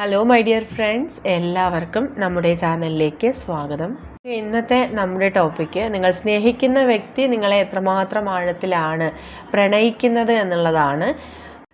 Hello my dear friends എല്ലാവർക്കും നമ്മുടെ ചാനലിലേക്ക് സ്വാഗതം. ഇന്നത്തെ നമ്മുടെ ടോപ്പിക്ക് നിങ്ങൾ സ്നേഹിക്കുന്ന വ്യക്തി നിങ്ങളെ എത്രമാത്രം ആഴത്തിലാണ് പ്രണയിക്കുന്നത് എന്നുള്ളതാണ്.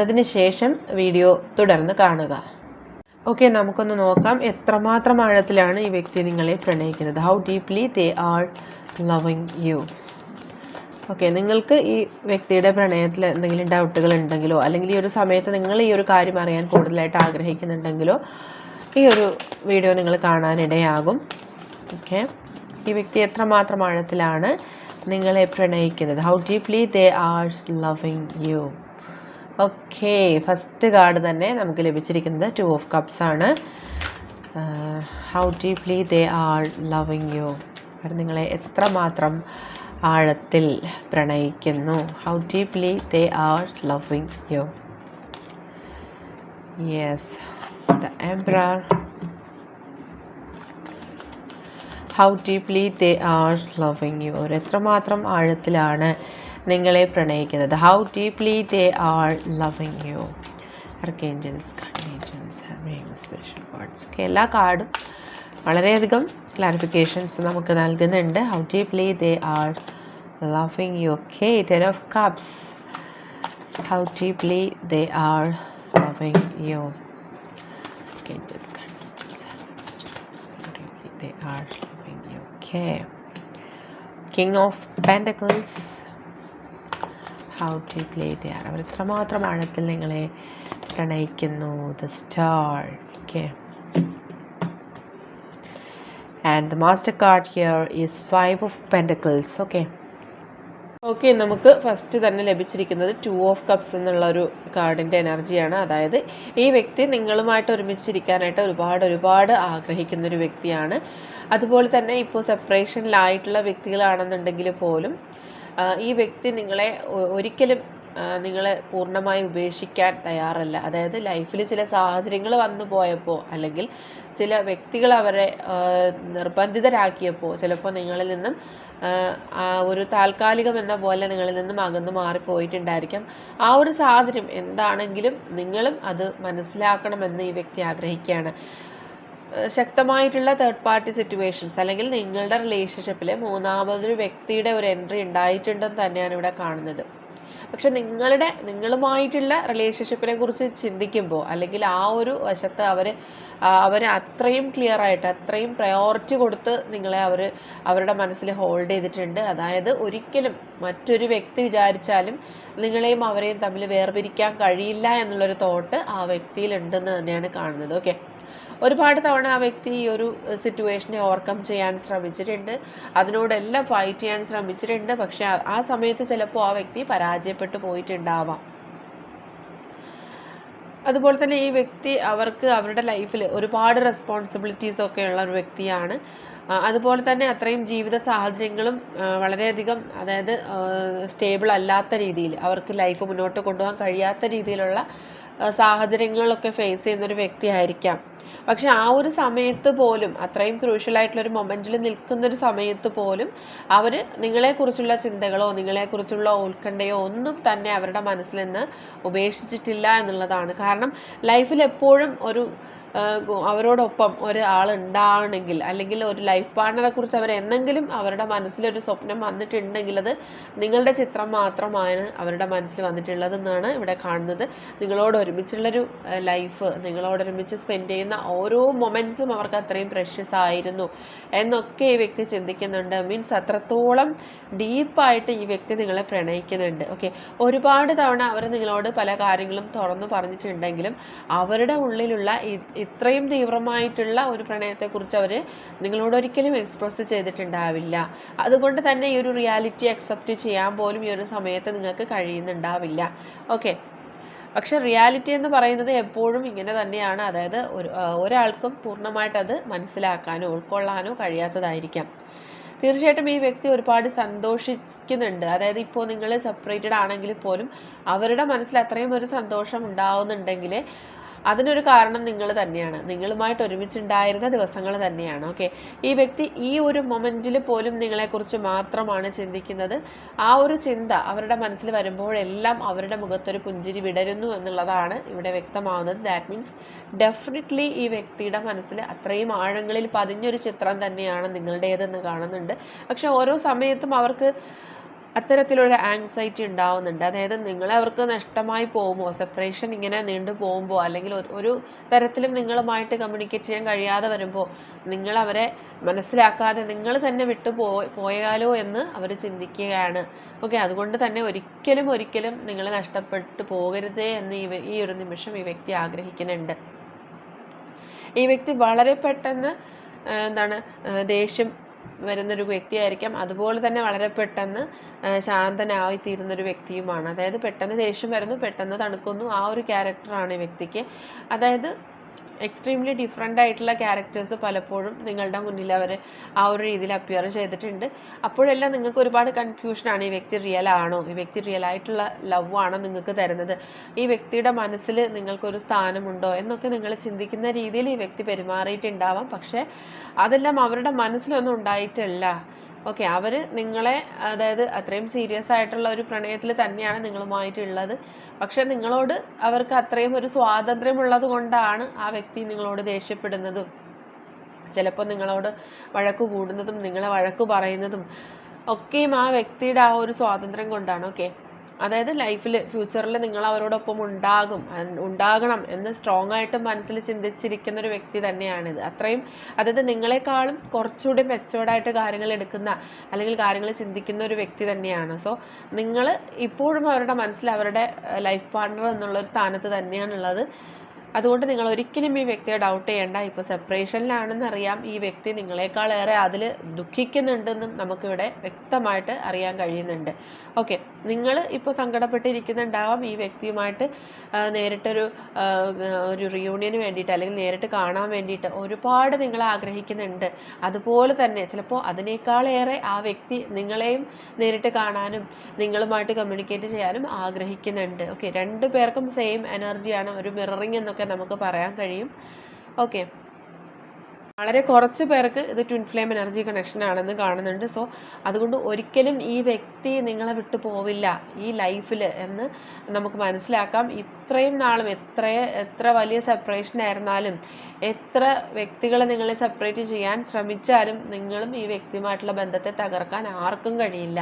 എന്നതിന് ശേഷം വീഡിയോ തുടർന്ന് കാണുക. ഓക്കെ നമുക്കൊന്ന് നോക്കാം എത്രമാത്രം ആഴത്തിലാണ് ഈ വ്യക്തി നിങ്ങളെ പ്രണയിക്കുന്നത്. How deeply they are loving you okay നിങ്ങൾക്ക് ഈ വ്യക്തിയുടെ പ്രണയത്തിൽ എന്തെങ്കിലും ഡൗട്ടുകൾ ഉണ്ടെങ്കിലോ അല്ലെങ്കിൽ ഈ ഒരു സമയത്ത് നിങ്ങൾ ഈ ഒരു കാര്യം അറിയാൻ കൂടുതലായിട്ട് ആഗ്രഹിക്കുന്നുണ്ടെങ്കിലോ ഈ ഒരു വീഡിയോ നിങ്ങൾ കാണാനിടയാകും. ഓക്കെ ഈ വ്യക്തി എത്രമാത്രം ആഴത്തിലാണ് നിങ്ങളെ പ്രണയിക്കുന്നത്. How deeply they are loving you okay first card തന്നെ നമുക്ക് ലഭിച്ചിരിക്കുന്നത് ടു ഓഫ് കപ്സ് ആണ്. How deeply they are loving you അവർ നിങ്ങളെ എത്രമാത്രം ആഴത്തിൽ പ്രണയിക്കുന്നു. How deeply they are loving you yes the emperor how deeply they are loving you അവർ എത്രമാത്രം ആഴത്തിലാണ് നിങ്ങളെ പ്രണയിക്കുന്നത്. How deeply they are loving you archangels special words ഒക്കെ എല്ലാ കാർഡും വളരെയധികം ക്ലാരിഫിക്കേഷൻസ് നമുക്ക് നൽകുന്നുണ്ട്. How deeply they are loving you okay ten of cups how deeply they are loving you okay king of pentacles. How deeply they are അവർ എത്രമാത്രം ആഴത്തിൽ നിങ്ങളെ പ്രണയിക്കുന്നു. The star okay and the master card here is five of pentacles okay okay നമുക്ക് first തന്നെ ലഭിച്ചിരിക്കുന്നത് two of cups എന്നുള്ള ഒരു കാർഡിന്റെ എനർജിയാണ് അതായത് ഈ വ്യക്തി നിങ്ങളുമായിട്ട് ഒരുമിച്ചിരിക്കാനായിട്ട് ഒരുപാട് ഒരുപാട് ആഗ്രഹിക്കുന്ന ഒരു വ്യക്തിയാണ്. അതുപോലെ തന്നെ ഇപ്പോൾ സെപ്പറേഷനിലായിട്ടുള്ള വ്യക്തികളാണെന്നുണ്ടെങ്കിൽ പോലും ഈ വ്യക്തി നിങ്ങളെ ഒരിക്കലും നിങ്ങളെ പൂർണമായി ഉപേക്ഷിക്കാൻ തയ്യാറല്ല. അതായത് ലൈഫിൽ ചില സാഹചര്യങ്ങൾ വന്നു പോയപ്പോൾ അല്ലെങ്കിൽ ചില വ്യക്തികൾ അവരെ നിർബന്ധിതരാക്കിയപ്പോൾ ചിലപ്പോൾ നിങ്ങളിൽ നിന്നും ഒരു താൽക്കാലികം എന്ന പോലെ നിങ്ങളിൽ നിന്നും അകന്നു മാറിപ്പോയിട്ടുണ്ടായിരിക്കാം. ആ ഒരു സാഹചര്യം എന്താണെങ്കിലും നിങ്ങളും അത് മനസ്സിലാക്കണമെന്ന് ഈ വ്യക്തി ആഗ്രഹിക്കുകയാണ്. ശക്തമായിട്ടുള്ള തേർഡ് പാർട്ടി സിറ്റുവേഷൻസ് അല്ലെങ്കിൽ നിങ്ങളുടെ റിലേഷൻഷിപ്പിൽ മൂന്നാമതൊരു വ്യക്തിയുടെ ഒരു എൻട്രി ഉണ്ടായിട്ടുണ്ടെന്ന് തന്നെയാണ് ഇവിടെ കാണുന്നത്. പക്ഷെ നിങ്ങളുടെ നിങ്ങളുമായിട്ടുള്ള റിലേഷൻഷിപ്പിനെ കുറിച്ച് ചിന്തിക്കുമ്പോൾ അല്ലെങ്കിൽ ആ ഒരു വശത്ത് അവർ അവർ അത്രയും ക്ലിയർ ആയിട്ട് അത്രയും പ്രയോറിറ്റി കൊടുത്ത് നിങ്ങളെ അവർ അവരുടെ മനസ്സിൽ ഹോൾഡ് ചെയ്തിട്ടുണ്ട്. അതായത് ഒരിക്കലും മറ്റൊരു വ്യക്തി വിചാരിച്ചാലും നിങ്ങളെയും അവരെയും തമ്മിൽ വേർപിരിക്കാൻ കഴിയില്ല എന്നുള്ളൊരു തോട്ട് ആ വ്യക്തിയിൽ ഉണ്ടെന്ന് തന്നെയാണ് കാണുന്നത്. ഓക്കെ ഒരുപാട് തവണ ആ വ്യക്തി ഈ ഒരു സിറ്റുവേഷനെ ഓവർകം ചെയ്യാൻ ശ്രമിച്ചിട്ടുണ്ട്. അതിനോടെല്ലാം ഫൈറ്റ് ചെയ്യാൻ ശ്രമിച്ചിട്ടുണ്ട്. പക്ഷെ ആ- സമയത്ത് ചിലപ്പോൾ ആ വ്യക്തി പരാജയപ്പെട്ടു പോയിട്ടുണ്ടാവാം. അതുപോലെ തന്നെ ഈ വ്യക്തി അവർക്ക് അവരുടെ ലൈഫിൽ ഒരുപാട് റെസ്പോൺസിബിലിറ്റീസ് ഒക്കെ ഉള്ള ഒരു വ്യക്തിയാണ്. അതുപോലെ തന്നെ അത്രയും ജീവിത സാഹചര്യങ്ങളും വളരെയധികം അതായത് സ്റ്റേബിൾ അല്ലാത്ത രീതിയിൽ അവർക്ക് ലൈഫ് മുന്നോട്ട് കൊണ്ടുപോകാൻ കഴിയാത്ത രീതിയിലുള്ള സാഹചര്യങ്ങളൊക്കെ ഫേസ് ചെയ്യുന്നൊരു വ്യക്തിയായിരിക്കാം. പക്ഷെ ആ ഒരു സമയത്ത് പോലും അത്രയും ക്രൂഷ്യൽ ആയിട്ടുള്ള ഒരു മൊമെന്റിൽ നിൽക്കുന്ന ഒരു സമയത്ത് പോലും അവർ നിങ്ങളെക്കുറിച്ചുള്ള ചിന്തകളോ നിങ്ങളെക്കുറിച്ചുള്ള ഉത്കണ്ഠയോ ഒന്നും തന്നെ അവരുടെ മനസ്സിൽ നിന്ന് ഉപേക്ഷിച്ചിട്ടില്ല എന്നുള്ളതാണ്. കാരണം ലൈഫിൽ എപ്പോഴും ഒരു അവരോടൊപ്പം ഒരാൾ ഉണ്ടാവണമെങ്കിൽ അല്ലെങ്കിൽ ഒരു ലൈഫ് പാർട്ണറെ കുറിച്ച് അവർ എന്നെങ്കിലും അവരുടെ മനസ്സിലൊരു സ്വപ്നം വന്നിട്ടുണ്ടെങ്കിൽ അത് നിങ്ങളുടെ ചിത്രം മാത്രമാണ് അവരുടെ മനസ്സിൽ വന്നിട്ടുള്ളതെന്നാണ് ഇവിടെ കാണുന്നത്. നിങ്ങളോട് ഒരുമിച്ചുള്ളൊരു ലൈഫ് നിങ്ങളോടൊരുമിച്ച് സ്പെൻഡ് ചെയ്യുന്ന ഓരോ മൊമെന്റ്സും അവർക്ക് അത്രയും പ്രഷ്യസ് ആയിരുന്നു എന്നൊക്കെ ഈ വ്യക്തി ചിന്തിക്കുന്നുണ്ട്. മീൻസ് അത്രത്തോളം ഡീപ്പായിട്ട് ഈ വ്യക്തി നിങ്ങളെ പ്രണയിക്കുന്നുണ്ട്. ഓക്കെ ഒരുപാട് തവണ അവർ നിങ്ങളോട് പല കാര്യങ്ങളും തുറന്നു പറഞ്ഞിട്ടുണ്ടെങ്കിലും അവരുടെ ഉള്ളിലുള്ള ഇത്രയും തീവ്രമായിട്ടുള്ള ഒരു പ്രണയത്തെക്കുറിച്ച് അവർ നിങ്ങളോട് ഒരിക്കലും എക്സ്പ്രസ് ചെയ്തിട്ടുണ്ടാവില്ല. അതുകൊണ്ട് തന്നെ ഈ ഒരു റിയാലിറ്റി അക്സെപ്റ്റ് ചെയ്യാൻ പോലും ഈ ഒരു സമയത്ത് നിങ്ങൾക്ക് കഴിയുന്നുണ്ടാവില്ല. ഓക്കെ പക്ഷെ റിയാലിറ്റി എന്ന് പറയുന്നത് എപ്പോഴും ഇങ്ങനെ തന്നെയാണ്. അതായത് ഒരു ഒരാൾക്കും പൂർണമായിട്ട് അത് മനസ്സിലാക്കാനോ ഉൾക്കൊള്ളാനോ കഴിയാത്തതായിരിക്കാം. തീർച്ചയായിട്ടും ഈ വ്യക്തി ഒരുപാട് സന്തോഷിക്കുന്നുണ്ട്. അതായത് ഇപ്പോൾ നിങ്ങൾ സെപ്പറേറ്റഡ് ആണെങ്കിൽ പോലും അവരുടെ മനസ്സിൽ അത്രയും ഒരു സന്തോഷം ഉണ്ടാവുന്നുണ്ടെങ്കിൽ അതിനൊരു കാരണം നിങ്ങൾ തന്നെയാണ്. നിങ്ങളുമായിട്ട് ഒരുമിച്ചുണ്ടായിരുന്ന ദിവസങ്ങൾ തന്നെയാണ്. ഓക്കെ ഈ വ്യക്തി ഈ ഒരു മൊമെന്റിൽ പോലും നിങ്ങളെക്കുറിച്ച് മാത്രമാണ് ചിന്തിക്കുന്നത്. ആ ഒരു ചിന്ത അവരുടെ മനസ്സിൽ വരുമ്പോഴെല്ലാം അവരുടെ മുഖത്തൊരു പുഞ്ചിരി വിടരുന്നു എന്നുള്ളതാണ് ഇവിടെ വ്യക്തമാവുന്നത്. ദാറ്റ് മീൻസ് ഡെഫിനറ്റ്ലി ഈ വ്യക്തിയുടെ മനസ്സിൽ അത്രയും ആഴങ്ങളിൽ പതിഞ്ഞൊരു ചിത്രം തന്നെയാണ് നിങ്ങളുടേതെന്ന് കാണുന്നുണ്ട്. പക്ഷെ ഓരോ സമയത്തും അവർക്ക് അത്തരത്തിലൊരു ആങ്സൈറ്റി ഉണ്ടാവുന്നുണ്ട്. അതായത് നിങ്ങളെ അവർക്ക് നഷ്ടമായി പോകുമ്പോൾ സെപ്പറേഷൻ ഇങ്ങനെ നീണ്ടു പോകുമ്പോൾ അല്ലെങ്കിൽ ഒരു- തരത്തിലും നിങ്ങളുമായിട്ട് കമ്മ്യൂണിക്കേറ്റ് ചെയ്യാൻ കഴിയാതെ വരുമ്പോൾ നിങ്ങൾ അവരെ മനസ്സിലാക്കാതെ നിങ്ങൾ തന്നെ വിട്ടു പോ പോയാലോ എന്ന് അവർ ചിന്തിക്കുകയാണ്. ഓക്കെ അതുകൊണ്ട് തന്നെ ഒരിക്കലും ഒരിക്കലും നിങ്ങൾ നഷ്ടപ്പെട്ടു പോകരുതേ എന്ന് ഈ ഒരു നിമിഷം ഈ വ്യക്തി ആഗ്രഹിക്കുന്നുണ്ട്. ഈ വ്യക്തി വളരെ പെട്ടെന്ന് എന്താണ് ദേഷ്യം വരുന്നൊരു വ്യക്തിയായിരിക്കാം. അതുപോലെ തന്നെ വളരെ പെട്ടെന്ന് ശാന്തനായി തീരുന്നൊരു വ്യക്തിയുമാണ്. അതായത് പെട്ടെന്ന് ദേഷ്യം വരുന്നു പെട്ടെന്ന് തണുക്കുന്നു. ആ ഒരു ക്യാരക്ടറാണ് ഈ വ്യക്തിക്ക്. അതായത് എക്സ്ട്രീംലി ഡിഫറെന്റ് ആയിട്ടുള്ള ക്യാരക്ടേഴ്സ് പലപ്പോഴും നിങ്ങളുടെ മുന്നിൽ അവർ ആ ഒരു രീതിയിൽ അപ്പിയർ ചെയ്തിട്ടുണ്ട്. അപ്പോഴെല്ലാം നിങ്ങൾക്ക് ഒരുപാട് കൺഫ്യൂഷനാണ് ഈ വ്യക്തി റിയൽ ആണോ? ഈ വ്യക്തി റിയൽ ആയിട്ടുള്ള ലവ് ആണോ നിങ്ങൾക്ക് തരുന്നത്? ഈ വ്യക്തിയുടെ മനസ്സിൽ നിങ്ങൾക്കൊരു സ്ഥാനമുണ്ടോ? എന്നൊക്കെ നിങ്ങൾ ചിന്തിക്കുന്ന രീതിയിൽ ഈ വ്യക്തി പെരുമാറിയിട്ടുണ്ടാവാം. പക്ഷേ അതെല്ലാം അവരുടെ മനസ്സിലൊന്നും ഉണ്ടായിട്ടില്ല. ഓക്കെ അവർ നിങ്ങളെ അതായത് അത്രയും സീരിയസ് ആയിട്ടുള്ള ഒരു പ്രണയത്തിൽ തന്നെയാണ് നിങ്ങളുമായിട്ടുള്ളത്. പക്ഷെ നിങ്ങളോട് അവർക്ക് അത്രയും ഒരു സ്വാതന്ത്ര്യമുള്ളത് കൊണ്ടാണ് ആ വ്യക്തി നിങ്ങളോട് ദേഷ്യപ്പെടുന്നതും ചിലപ്പോൾ നിങ്ങളോട് വഴക്ക് കൂടുന്നതും നിങ്ങളെ വഴക്ക് പറയുന്നതും ഒക്കെയും ആ വ്യക്തിയുടെ ആ ഒരു സ്വാതന്ത്ര്യം കൊണ്ടാണ്. ഓക്കെ അതായത് ലൈഫിൽ ഫ്യൂച്ചറിൽ നിങ്ങൾ അവരോടൊപ്പം ഉണ്ടാകും ഉണ്ടാകണം എന്ന് സ്ട്രോങ് ആയിട്ട് മനസ്സിൽ ചിന്തിച്ചിരിക്കുന്ന ഒരു വ്യക്തി തന്നെയാണിത്. അത്രയും അതായത് നിങ്ങളെക്കാളും കുറച്ചുകൂടി മെച്ചോർഡായിട്ട് കാര്യങ്ങൾ എടുക്കുന്ന അല്ലെങ്കിൽ കാര്യങ്ങൾ ചിന്തിക്കുന്ന ഒരു വ്യക്തി തന്നെയാണ്. സോ നിങ്ങൾ ഇപ്പോഴും അവരുടെ മനസ്സിൽ അവരുടെ ലൈഫ് പാർട്ണർ എന്നുള്ള ഒരു സ്ഥാനത്ത് തന്നെയാണുള്ളത്. അതുകൊണ്ട് നിങ്ങൾ ഒരിക്കലും ഈ വ്യക്തിയെ ഡൗട്ട് ചെയ്യേണ്ട. ഇപ്പോൾ സെപ്പറേഷനിലാണെന്ന് അറിയാം. ഈ വ്യക്തി നിങ്ങളെക്കാളേറെ അതിൽ ദുഃഖിക്കുന്നുണ്ടെന്നും നമുക്കിവിടെ വ്യക്തമായിട്ട് അറിയാൻ കഴിയുന്നുണ്ട്. ഓക്കെ നിങ്ങൾ ഇപ്പോൾ സങ്കടപ്പെട്ടിരിക്കുന്നുണ്ടാവാം. ഈ വ്യക്തിയുമായിട്ട് നേരിട്ടൊരു ഒരു റിയൂണിയന് വേണ്ടിയിട്ട് അല്ലെങ്കിൽ നേരിട്ട് കാണാൻ വേണ്ടിയിട്ട് ഒരുപാട് നിങ്ങൾ ആഗ്രഹിക്കുന്നുണ്ട്. അതുപോലെ തന്നെ ചിലപ്പോൾ അതിനേക്കാളേറെ ആ വ്യക്തി നിങ്ങളെയും നേരിട്ട് കാണാനും നിങ്ങളുമായിട്ട് കമ്മ്യൂണിക്കേറ്റ് ചെയ്യാനും ആഗ്രഹിക്കുന്നുണ്ട്. ഓക്കെ രണ്ടു പേർക്കും സെയിം എനർജിയാണ് ഒരു മിററിങ് എന്നൊക്കെ നമുക്ക് പറയാൻ കഴിയും. ഓക്കെ വളരെ കുറച്ച് പേർക്ക് ഇത് ട്വിൻ ഫ്ലെയിം എനർജി കണക്ഷൻ ആണെന്ന് കാണുന്നുണ്ട്. സോ അതുകൊണ്ട് ഒരിക്കലും ഈ വ്യക്തി നിങ്ങളെ വിട്ടു പോവില്ല. ഈ ലൈഫിൽ എന്ന് നമുക്ക് മനസ്സിലാക്കാം. ഇത്രയും നാളും എത്ര എത്ര വലിയ സെപ്പറേഷൻ ആയിരുന്നാലും എത്ര വ്യക്തികളെ നിങ്ങളെ സെപ്പറേറ്റ് ചെയ്യാൻ ശ്രമിച്ചാലും നിങ്ങളും ഈ വ്യക്തിയുമായിട്ടുള്ള ബന്ധത്തെ തകർക്കാൻ ആർക്കും കഴിയില്ല.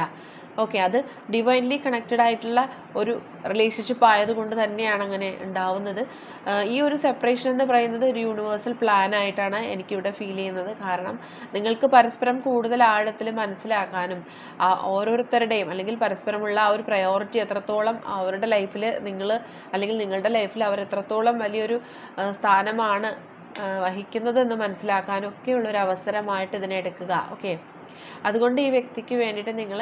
ഓക്കെ അത് ഡിവൈൻലി കണക്റ്റഡ് ആയിട്ടുള്ള ഒരു റിലേഷൻഷിപ്പ് ആയതുകൊണ്ട് തന്നെയാണ് അങ്ങനെ ഉണ്ടാവുന്നത്. ഈ ഒരു സെപ്പറേഷൻ എന്ന് പറയുന്നത് ഒരു യൂണിവേഴ്സൽ പ്ലാൻ ആയിട്ടാണ് എനിക്കിവിടെ ഫീൽ ചെയ്യുന്നത്. കാരണം നിങ്ങൾക്ക് പരസ്പരം കൂടുതൽ ആഴത്തിൽ മനസ്സിലാക്കാനും ഓരോരുത്തരുടെയും അല്ലെങ്കിൽ പരസ്പരമുള്ള ആ ഒരു പ്രയോറിറ്റി എത്രത്തോളം അവരുടെ ലൈഫിൽ നിങ്ങൾ അല്ലെങ്കിൽ നിങ്ങളുടെ ലൈഫിൽ അവർ എത്രത്തോളം വലിയൊരു സ്ഥാനമാണ് വഹിക്കുന്നത് എന്ന് മനസ്സിലാക്കാനൊക്കെയുള്ള ഒരു അവസരമായിട്ട് ഇതിനെ എടുക്കുക. ഓക്കെ. അതുകൊണ്ട് ഈ വ്യക്തിക്ക് വേണ്ടിയിട്ട് നിങ്ങൾ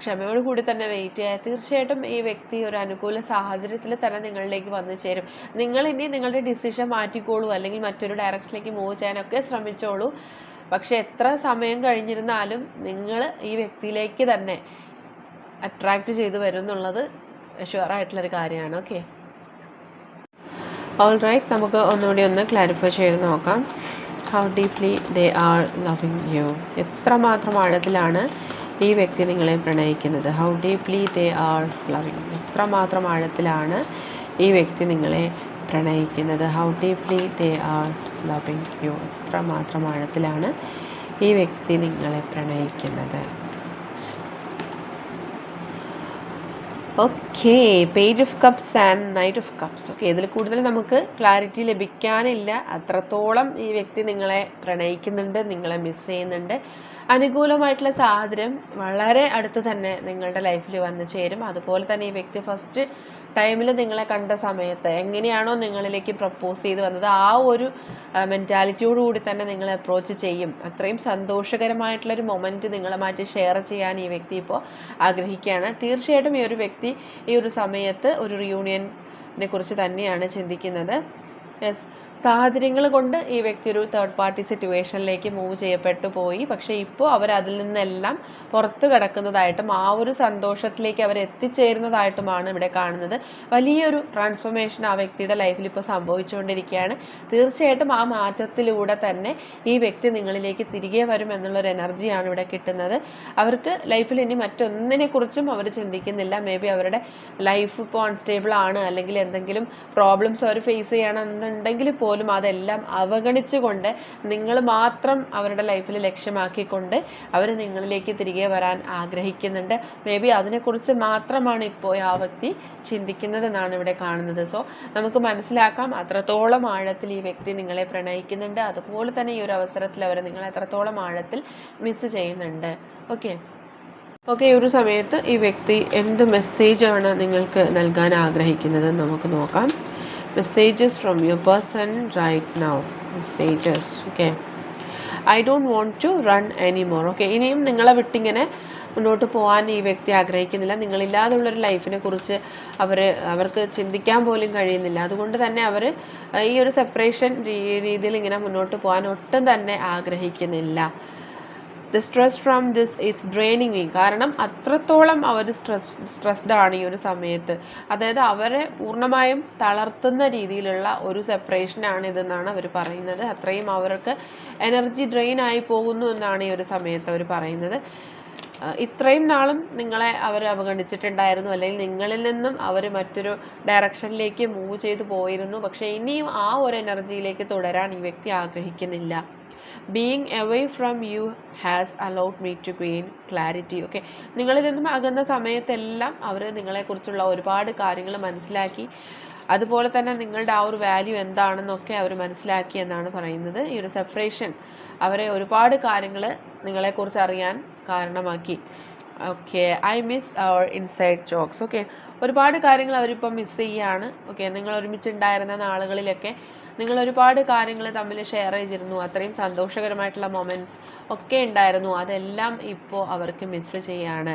ക്ഷമയോട് കൂടി തന്നെ വെയിറ്റ് ചെയ്യുക തീർച്ചയായിട്ടും ഈ വ്യക്തി ഒരു അനുകൂല സാഹചര്യത്തിൽ തന്നെ നിങ്ങളിലേക്ക് വന്നു ചേരും. നിങ്ങൾ ഇനി നിങ്ങളുടെ ഡിസിഷൻ മാറ്റിക്കോളൂ അല്ലെങ്കിൽ മറ്റൊരു ഡയറക്ഷനിലേക്ക് മൂവ് ചെയ്യാനൊക്കെ ശ്രമിച്ചോളൂ. പക്ഷെ എത്ര സമയം കഴിഞ്ഞിരുന്നാലും നിങ്ങൾ ഈ വ്യക്തിയിലേക്ക് തന്നെ അട്രാക്റ്റ് ചെയ്തു വരും എന്നുള്ളത് ഷുവറായിട്ടുള്ളൊരു കാര്യമാണ്. ഓക്കെ ഓൾ റൈറ്റ് നമുക്ക് ഒന്നുകൂടി ഒന്ന് ക്ലാരിഫൈ ചെയ്ത് നോക്കാം. How deeply they are loving you എത്രമാത്രം ആഴത്തിലാണ് ഈ വ്യക്തി നിങ്ങളെ പ്രണയിക്കുന്നത്. How deeply they are loving എത്രമാത്രം ആഴത്തിലാണ് ഈ വ്യക്തി നിങ്ങളെ പ്രണയിക്കുന്നത്. How deeply they are loving you എത്രമാത്രം ആഴത്തിലാണ് ഈ വ്യക്തി നിങ്ങളെ പ്രണയിക്കുന്നത്. Okay page of cups and knight of cups okay ഇതിൽ കൂടുതൽ നമുക്ക് ക്ലാരിറ്റി ലഭിക്കാനില്ല. അത്രത്തോളം ഈ വ്യക്തി നിങ്ങളെ പ്രണയിക്കുന്നുണ്ട് നിങ്ങളെ മിസ് ചെയ്യുന്നുണ്ട്. അനുകൂലമായിട്ടുള്ള സാഹചര്യം വളരെ അടുത്ത് തന്നെ നിങ്ങളുടെ ലൈഫിൽ വന്നു ചേരും. അതുപോലെ തന്നെ ഈ വ്യക്തി ഫസ്റ്റ് ടൈമിൽ നിങ്ങളെ കണ്ട സമയത്ത് എങ്ങനെയാണോ നിങ്ങളിലേക്ക് പ്രപ്പോസ് ചെയ്ത് വന്നത് ആ ഒരു മെന്റാലിറ്റിയോടുകൂടി തന്നെ നിങ്ങളെ അപ്രോച്ച് ചെയ്യും. അത്രയും സന്തോഷകരമായിട്ടുള്ളൊരു മൊമെന്റ് മാറ്റി ഷെയർ ചെയ്യാൻ ഈ വ്യക്തി ഇപ്പോൾ ആഗ്രഹിക്കുകയാണ്. തീർച്ചയായിട്ടും ഈ ഒരു വ്യക്തി ഈ ഒരു സമയത്ത് ഒരു റിയൂണിയനെ കുറിച്ച് തന്നെയാണ് ചിന്തിക്കുന്നത്. യെസ് സാഹചര്യങ്ങൾ കൊണ്ട് ഈ വ്യക്തി ഒരു തേർഡ് പാർട്ടി സിറ്റുവേഷനിലേക്ക് മൂവ് ചെയ്യപ്പെട്ടു പോയി. പക്ഷേ ഇപ്പോൾ അവർ അതിൽ നിന്നെല്ലാം പുറത്തു കിടക്കുന്നതായിട്ടും ആ ഒരു സന്തോഷത്തിലേക്ക് അവർ എത്തിച്ചേരുന്നതായിട്ടുമാണ് ഇവിടെ കാണുന്നത്. വലിയൊരു ട്രാൻസ്ഫോർമേഷൻ ആ വ്യക്തിയുടെ ലൈഫിൽ ഇപ്പോൾ സംഭവിച്ചുകൊണ്ടിരിക്കുകയാണ്. തീർച്ചയായിട്ടും ആ മാറ്റത്തിലൂടെ തന്നെ ഈ വ്യക്തി നിങ്ങളിലേക്ക് തിരികെ വരും എന്നുള്ളൊരു എനർജിയാണ് ഇവിടെ കിട്ടുന്നത്. അവർക്ക് ലൈഫിൽ ഇനി മറ്റൊന്നിനെക്കുറിച്ചും അവർ ചിന്തിക്കുന്നില്ല. മേ ബി അവരുടെ ലൈഫ് ഇപ്പോൾ അൺസ്റ്റേബിൾ ആണ്. അല്ലെങ്കിൽ എന്തെങ്കിലും പ്രോബ്ലംസ് അവർ ഫേസ് ചെയ്യണമെന്നുണ്ടെങ്കിൽ പോലും അതെല്ലാം അവഗണിച്ചുകൊണ്ട് നിങ്ങൾ മാത്രം അവരുടെ ലൈഫിൽ ലക്ഷ്യമാക്കിക്കൊണ്ട് അവർ നിങ്ങളിലേക്ക് തിരികെ വരാൻ ആഗ്രഹിക്കുന്നുണ്ട്. മേ ബി അതിനെക്കുറിച്ച് മാത്രമാണ് ഇപ്പോൾ ആ വ്യക്തി ചിന്തിക്കുന്നതെന്നാണ് ഇവിടെ കാണുന്നത്. സോ നമുക്ക് മനസ്സിലാക്കാം അത്രത്തോളം ആഴത്തിൽ ഈ വ്യക്തി നിങ്ങളെ പ്രണയിക്കുന്നുണ്ട്. അതുപോലെ തന്നെ ഈ ഒരു അവസരത്തിൽ അവർ നിങ്ങളെ എത്രത്തോളം ആഴത്തിൽ മിസ് ചെയ്യുന്നുണ്ട്. ഓക്കെ ഓക്കെ ഈ ഒരു സമയത്ത് ഈ വ്യക്തി എന്ത് മെസ്സേജാണ് നിങ്ങൾക്ക് നൽകാൻ ആഗ്രഹിക്കുന്നത് നമുക്ക് നോക്കാം. Messages from your person right now. Messages okay. I don't want to run any more okay ഇനിയും നിങ്ങളെ വിട്ടിങ്ങനെ മുന്നോട്ട് പോകാൻ ഈ വ്യക്തി ആഗ്രഹിക്കുന്നില്ല. നിങ്ങളില്ലാതുള്ളൊരു ലൈഫിനെ കുറിച്ച് അവർ അവർക്ക് ചിന്തിക്കാൻ പോലും കഴിയുന്നില്ല. അതുകൊണ്ട് തന്നെ അവർ ഈ ഒരു സെപ്പറേഷൻ രീതിയിൽ ഇങ്ങനെ മുന്നോട്ട് പോകാൻ ഒട്ടും തന്നെ ആഗ്രഹിക്കുന്നില്ല. The stress from this it's draining me കാരണം അത്രത്തോളം അവർ സ്ട്രെസ് സ്ട്രെസ്ഡ് ആണ് ഈ ഒരു സമയത്ത്. അതായത് അവരെ പൂർണമായും തളർത്തുന്ന രീതിയിലുള്ള ഒരു സെപ്പറേഷനാണ് ഇതെന്നാണ് അവർ പറയുന്നത്. അത്രയും അവർക്ക് എനർജി ഡ്രെയിൻ ആയി പോകുന്നു എന്നാണ് ഈ ഒരു സമയത്ത് അവർ പറയുന്നത്. ഇത്രയും നാളും നിങ്ങളെ അവർ അവഗണിച്ചിട്ടുണ്ടായിരുന്നു. അല്ലെങ്കിൽ നിങ്ങളിൽ നിന്നും അവർ മറ്റൊരു ഡയറക്ഷനിലേക്ക് മൂവ് ചെയ്തു പോയിരുന്നു. പക്ഷേ ഇനിയും ആ ഒരു എനർജിയിലേക്ക് തുടരാൻ ഈ വ്യക്തി ആഗ്രഹിക്കുന്നില്ല. Being away from you has allowed me to gain clarity okay നിങ്ങളിൽ നിന്നും അകന്ന സമയത്തെല്ലാം അവർ നിങ്ങളെക്കുറിച്ചുള്ള ഒരുപാട് കാര്യങ്ങൾ മനസ്സിലാക്കി. അതുപോലെ തന്നെ നിങ്ങളുടെ ആ ഒരു വാല്യൂ എന്താണെന്നൊക്കെ അവർ മനസ്സിലാക്കി എന്നാണ് പറയുന്നത്. ഈ ഒരു സെപ്പറേഷൻ അവരെ ഒരുപാട് കാര്യങ്ങൾ നിങ്ങളെക്കുറിച്ച് അറിയാൻ കാരണമാക്കി. Okay I miss our inside jokes okay ഒരുപാട് കാര്യങ്ങൾ അവരിപ്പം മിസ് ചെയ്യുകയാണ് ഓക്കെ നിങ്ങൾ ഒരുമിച്ചുണ്ടായിരുന്ന നാളുകളിലൊക്കെ നിങ്ങൾ ഒരുപാട് കാര്യങ്ങൾ തമ്മിൽ ഷെയർ ചെയ്തിരുന്നു. അത്രയും സന്തോഷകരമായിട്ടുള്ള മൊമെന്റ്സ് ഒക്കെ ഉണ്ടായിരുന്നു. അതെല്ലാം ഇപ്പോൾ അവർക്ക് മിസ് ചെയ്യാണ്.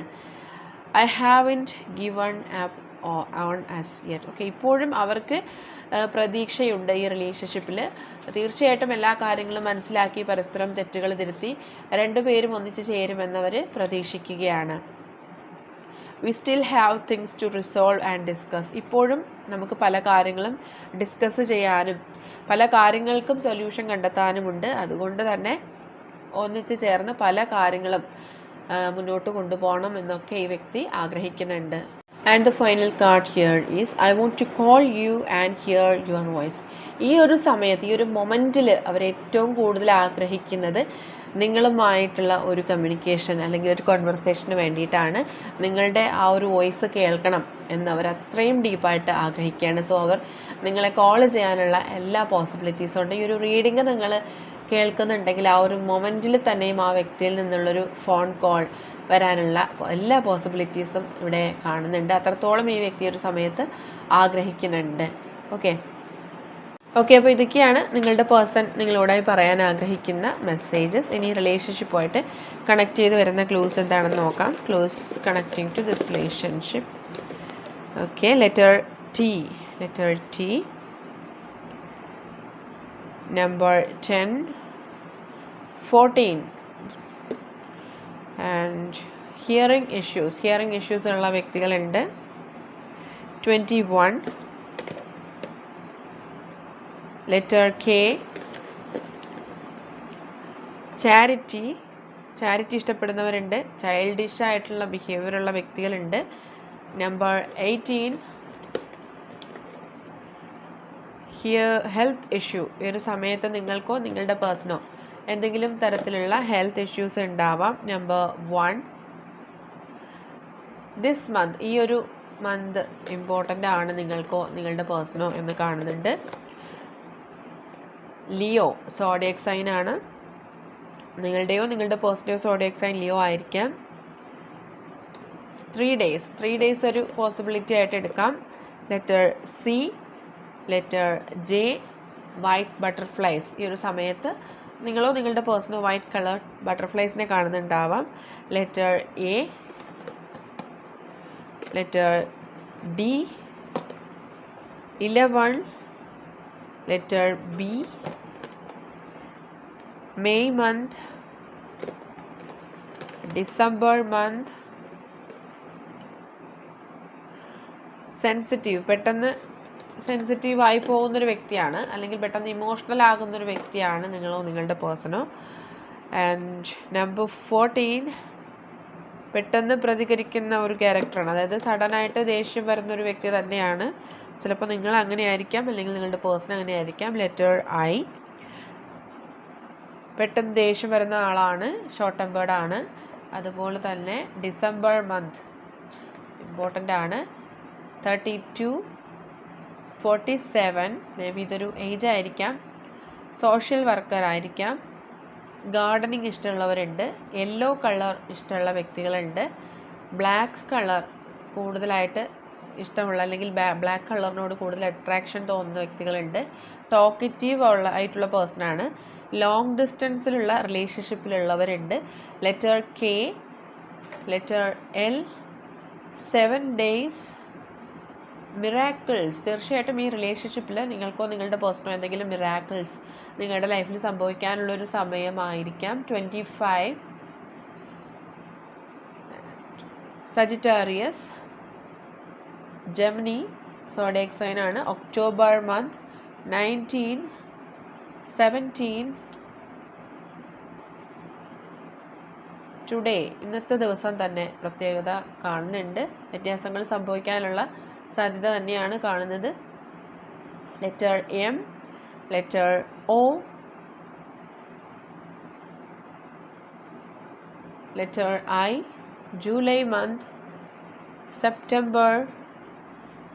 I haven't given up on as yet okay ഇപ്പോഴും അവർക്ക് പ്രതീക്ഷയുണ്ട് ഈ റിലേഷൻഷിപ്പിൽ തീർച്ചയായിട്ടും എല്ലാ കാര്യങ്ങളും മനസ്സിലാക്കി പരസ്പരം തെറ്റുകൾ തിരുത്തി രണ്ടുപേരും ഒന്നിച്ച് ചേരുമെന്നവർ പ്രതീക്ഷിക്കുകയാണ്. We still have things to resolve and discuss ഇപ്പോഴും നമുക്ക് പല കാര്യങ്ങളും ഡിസ്കസ് ചെയ്യാനും പല കാര്യങ്ങൾക്കും സൊല്യൂഷൻ കണ്ടെത്താനുമുണ്ട്. അതുകൊണ്ട് തന്നെ ഒന്നിച്ച് ചേർന്ന് പല കാര്യങ്ങളും മുന്നോട്ട് കൊണ്ടുപോകണം എന്നൊക്കെ ഈ വ്യക്തി ആഗ്രഹിക്കുന്നുണ്ട്. And the final card here is I want to call you and hear your voice ഈ ഒരു സമയത്ത് ഈ ഒരു മൊമെന്റിൽ അവർ ഏറ്റവും കൂടുതൽ ആഗ്രഹിക്കുന്നത് നിങ്ങളുമായിട്ടുള്ള ഒരു കമ്മ്യൂണിക്കേഷൻ അല്ലെങ്കിൽ ഒരു കോൺവെർസേഷന് വേണ്ടിയിട്ടാണ് നിങ്ങളുടെ ആ ഒരു വോയിസ് കേൾക്കണം എന്നവർ അത്രയും ഡീപ്പായിട്ട് ആഗ്രഹിക്കുകയാണ്. സോ അവർ നിങ്ങളെ കോൾ ചെയ്യാനുള്ള എല്ലാ പോസിബിലിറ്റീസും ഉണ്ട്. ഈ ഒരു റീഡിങ് നിങ്ങൾ കേൾക്കുന്നുണ്ടെങ്കിൽ ആ ഒരു മൊമെന്റിൽ തന്നെയും ആ വ്യക്തിയിൽ നിന്നുള്ളൊരു ഫോൺ കോൾ വരാനുള്ള എല്ലാ പോസിബിലിറ്റീസും ഇവിടെ കാണുന്നുണ്ട്. അത്രത്തോളം ഈ വ്യക്തി ഒരു സമയത്ത് ആഗ്രഹിക്കുന്നുണ്ട്. ഓക്കെ ഓക്കെ അപ്പോൾ ഇതൊക്കെയാണ് നിങ്ങളുടെ പേഴ്സൺ നിങ്ങളോടായി പറയാൻ ആഗ്രഹിക്കുന്ന മെസ്സേജസ് ഇനി റിലേഷൻഷിപ്പുമായിട്ട് കണക്ട് ചെയ്ത് വരുന്ന ക്ലൂസ് എന്താണെന്ന് നോക്കാം. Clues connecting to this relationship okay letter T letter T number ten fourteen and hearing issues hearing issues ഉള്ള വ്യക്തികളുണ്ട്. Twenty one letter K. Charity. Charity ഇഷ്ടപ്പെടുന്നവരുണ്ട്. Childish ആയിട്ടുള്ള ബിഹേവിയർ ഉള്ള വ്യക്തികളുണ്ട്. Number eighteen. Hear health issue. ഈ ഒരു സമയത്ത് നിങ്ങൾക്കോ നിങ്ങളുടെ പേഴ്സണോ എന്തെങ്കിലും തരത്തിലുള്ള ഹെൽത്ത് ഇഷ്യൂസ് ഉണ്ടാവാം. Number one. This month. ഈ ഒരു മന്ത് ഇമ്പോർട്ടന്റ് ആണ് നിങ്ങൾക്കോ നിങ്ങളുടെ പേഴ്സണോ എന്ന് കാണുന്നുണ്ട്. ലിയോ സോഡിയക് സൈൻ ആണ്. നിങ്ങളുടെയോ നിങ്ങളുടെ പോസിറ്റീവ് സോഡിയക് സൈൻ ലിയോ ആയിരിക്കാം. ത്രീ ഡേയ്സ് ത്രീ ഡേയ്സ് ഒരു പോസിബിലിറ്റി ആയിട്ട് എടുക്കാം. Letter C letter J white butterflies ഈ ഒരു സമയത്ത് നിങ്ങളോ നിങ്ങളുടെ പേഴ്സണോ വൈറ്റ് കളർ ബട്ടർഫ്ലൈസിനെ കാണുന്നുണ്ടാവാം. Letter A letter D eleven letter B May month, December month, sensitive പെട്ടെന്ന് സെൻസിറ്റീവ് ആയി പോകുന്നൊരു വ്യക്തിയാണ് അല്ലെങ്കിൽ പെട്ടെന്ന് ഇമോഷണൽ ആകുന്നൊരു വ്യക്തിയാണ് നിങ്ങളോ നിങ്ങളുടെ പേഴ്സണോ. ആൻഡ് നമ്പർ ഫോർട്ടീൻ പെട്ടെന്ന് പ്രതികരിക്കുന്ന ഒരു ക്യാരക്ടറാണ്. അതായത് സഡനായിട്ട് ദേഷ്യം വരുന്ന ഒരു വ്യക്തി തന്നെയാണ്. ചിലപ്പോൾ നിങ്ങൾ അങ്ങനെ ആയിരിക്കാം അല്ലെങ്കിൽ നിങ്ങളുടെ പേഴ്സൺ അങ്ങനെ ആയിരിക്കാം ലെറ്റർ ഐ പെട്ടെന്ന് ദേഷ്യം വരുന്ന ആളാണ് ഷോർട്ട് ടെമ്പേർഡ് ആണ്. അതുപോലെ തന്നെ ഡിസംബർ മന്ത് ഇമ്പോർട്ടന്റ് ആണ്. Thirty two forty seven maybe ഇതൊരു ഏജ് ആയിരിക്കാം. സോഷ്യൽ വർക്കർ ആയിരിക്കാം. ഗാർഡനിങ് ഇഷ്ടമുള്ളവരുണ്ട്. യെല്ലോ കളർ ഇഷ്ടമുള്ള വ്യക്തികളുണ്ട്. ബ്ലാക്ക് കളർ കൂടുതലായിട്ട് ഇഷ്ടമുള്ള അല്ലെങ്കിൽ ബ്ലാക്ക് കളറിനോട് കൂടുതൽ അട്രാക്ഷൻ തോന്നുന്ന വ്യക്തികളുണ്ട്. ടോക്കറ്റീവ് ഉള്ള ആയിട്ടുള്ള പേഴ്സണാണ് ലോങ് ഡിസ്റ്റൻസിലുള്ള റിലേഷൻഷിപ്പിലുള്ളവരുണ്ട് letter K letter L seven days miracles തീർച്ചയായിട്ടും ഈ റിലേഷൻഷിപ്പിൽ നിങ്ങൾക്കോ നിങ്ങളുടെ പേഴ്സണോ എന്തെങ്കിലും മിറാക്കിൾസ് നിങ്ങളുടെ ലൈഫിൽ സംഭവിക്കാനുള്ളൊരു സമയമായിരിക്കാം. Twenty five Sagittarius Gemini zodiac sign ആണ്. October month nineteen seventeen today ഇന്നത്തെ ദിവസം തന്നെ പ്രത്യേകത കാണുന്നുണ്ട്. വ്യത്യാസങ്ങൾ സംഭവിക്കാനുള്ള സാധ്യത തന്നെയാണ് കാണുന്നത്. Letter M letter O letter I July month September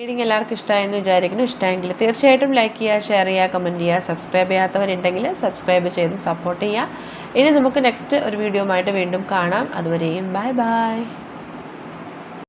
reading എല്ലാവർക്കും ഇഷ്ടമായെന്ന് വിചാരിക്കുന്നു. ഇഷ്ടമെങ്കിൽ തീർച്ചയായിട്ടും ലൈക്ക് ചെയ്യുക ഷെയർ ചെയ്യുക കമന്റ് ചെയ്യുക സബ്സ്ക്രൈബ് ചെയ്യാത്തവരുണ്ടെങ്കിൽ സബ്സ്ക്രൈബ് ചെയ്തും സപ്പോർട്ട് ചെയ്യുക. ഇനി നമുക്ക് നെക്സ്റ്റ് ഒരു വീഡിയോ വീണ്ടും കാണാം. അതുവരെയും ബൈ ബൈ